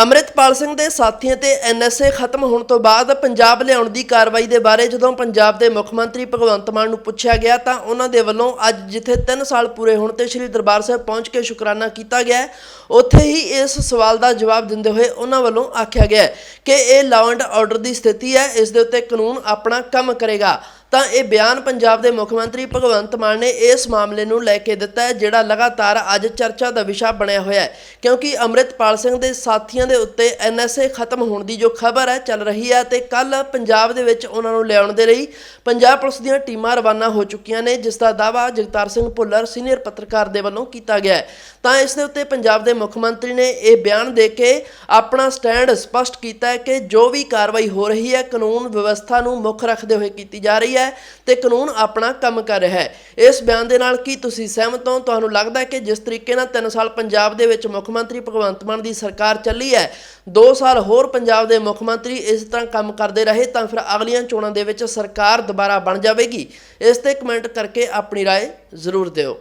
ਅੰਮ੍ਰਿਤਪਾਲ ਸਿੰਘ ਦੇ ਸਾਥੀਆਂ ਤੇ ਐਨਐਸਏ ਖਤਮ ਹੋਣ ਤੋਂ ਬਾਅਦ ਪੰਜਾਬ ਲਿਆਉਣ ਦੀ ਕਾਰਵਾਈ ਦੇ ਬਾਰੇ ਜਦੋਂ ਪੰਜਾਬ ਦੇ ਮੁੱਖ ਮੰਤਰੀ ਭਗਵੰਤ ਮਾਨ ਨੂੰ ਪੁੱਛਿਆ ਗਿਆ ਤਾਂ ਉਹਨਾਂ ਦੇ ਵੱਲੋਂ ਅੱਜ ਜਿੱਥੇ 3 ਸਾਲ ਪੂਰੇ ਹੋਣ ਤੇ ਸ੍ਰੀ ਦਰਬਾਰ ਸਾਹਿਬ ਪਹੁੰਚ ਕੇ ਸ਼ੁਕਰਾਨਾ ਕੀਤਾ ਗਿਆ ਉੱਥੇ ਹੀ ਇਸ ਸਵਾਲ ਦਾ ਜਵਾਬ ਦਿੰਦੇ ਹੋਏ ਉਹਨਾਂ ਵੱਲੋਂ ਆਖਿਆ ਗਿਆ ਕਿ ਇਹ ਲਾਅ ਐਂਡ ਆਰਡਰ ਦੀ ਸਥਿਤੀ ਹੈ, ਇਸ ਦੇ ਉੱਤੇ ਕਾਨੂੰਨ ਆਪਣਾ ਕੰਮ ਕਰੇਗਾ। ਤਾਂ ਇਹ ਬਿਆਨ ਪੰਜਾਬ ਦੇ ਮੁੱਖ ਮੰਤਰੀ ਭਗਵੰਤ ਮਾਨ ਨੇ ਇਸ ਮਾਮਲੇ ਨੂੰ ਲੈ ਕੇ ਦਿੱਤਾ ਹੈ, ਜਿਹੜਾ ਲਗਾਤਾਰ ਅੱਜ ਚਰਚਾ ਦਾ ਵਿਸ਼ਾ ਬਣਿਆ ਹੋਇਆ ਹੈ। ਕਿਉਂਕਿ ਅੰਮ੍ਰਿਤਪਾਲ ਸਿੰਘ ਦੇ ਸਾਥੀਆਂ ਦੇ ਉੱਤੇ ਐਨਐਸਏ ਖਤਮ ਹੋਣ ਦੀ ਜੋ ਖਬਰ ਹੈ, ਚੱਲ ਰਹੀ ਹੈ ਤੇ ਕੱਲ ਪੰਜਾਬ ਦੇ ਵਿੱਚ ਉਹਨਾਂ ਨੂੰ ਲਿਆਉਣ ਦੇ ਲਈ ਪੰਜਾਬ ਪੁਲਿਸ ਦੀਆਂ ਟੀਮਾਂ ਰਵਾਨਾ ਹੋ ਚੁੱਕੀਆਂ ਨੇ, ਜਿਸ ਦਾ ਦਾਅਵਾ ਜਗਤਾਰ ਸਿੰਘ ਭੁੱਲਰ, ਸੀਨੀਅਰ ਪੱਤਰਕਾਰ ਦੇ ਵੱਲੋਂ ਕੀਤਾ ਗਿਆ ਹੈ। ਤਾਂ ਇਸ ਦੇ ਉੱਤੇ ਪੰਜਾਬ ਦੇ ਮੁੱਖ ਮੰਤਰੀ ਨੇ ਇਹ ਬਿਆਨ ਦੇ ਕੇ ਆਪਣਾ ਸਟੈਂਡ ਸਪਸ਼ਟ ਕੀਤਾ ਹੈ ਕਿ ਜੋ ਵੀ ਕਾਰਵਾਈ ਹੋ ਰਹੀ ਹੈ, ਕਾਨੂੰਨ ਵਿਵਸਥਾ ਨੂੰ ਮੁੱਖ ਰੱਖਦੇ ਹੋਏ ਕੀਤੀ ਜਾ ਰਹੀ ਹੈ। ਹੈ ਤੇ ਕਾਨੂੰਨ ਆਪਣਾ ਕੰਮ ਕਰ ਰਿਹਾ ਹੈ ਇਸ ਬਿਆਨ ਦੇ ਨਾਲ ਕੀ ਤੁਸੀਂ ਸਹਿਮਤ ਹੋ ਤੁਹਾਨੂੰ ਲੱਗਦਾ ਹੈ ਕਿ ਜਿਸ ਤਰੀਕੇ ਨਾਲ 3 ਸਾਲ ਪੰਜਾਬ ਦੇ ਵਿੱਚ ਮੁੱਖ ਮੰਤਰੀ ਭਗਵੰਤ ਮਾਨ ਦੀ ਸਰਕਾਰ ਚੱਲੀ ਹੈ 2 ਸਾਲ ਹੋਰ ਪੰਜਾਬ ਦੇ ਮੁੱਖ ਮੰਤਰੀ ਇਸ ਤਰ੍ਹਾਂ ਕੰਮ ਕਰਦੇ ਰਹੇ ਤਾਂ ਫਿਰ ਅਗਲੀਆਂ ਚੋਣਾਂ ਦੇ ਵਿੱਚ ਸਰਕਾਰ ਦੁਬਾਰਾ ਬਣ ਜਾਵੇਗੀ ਇਸ ਤੇ ਕਮੈਂਟ ਕਰਕੇ ਆਪਣੀ رائے ਜ਼ਰੂਰ ਦਿਓ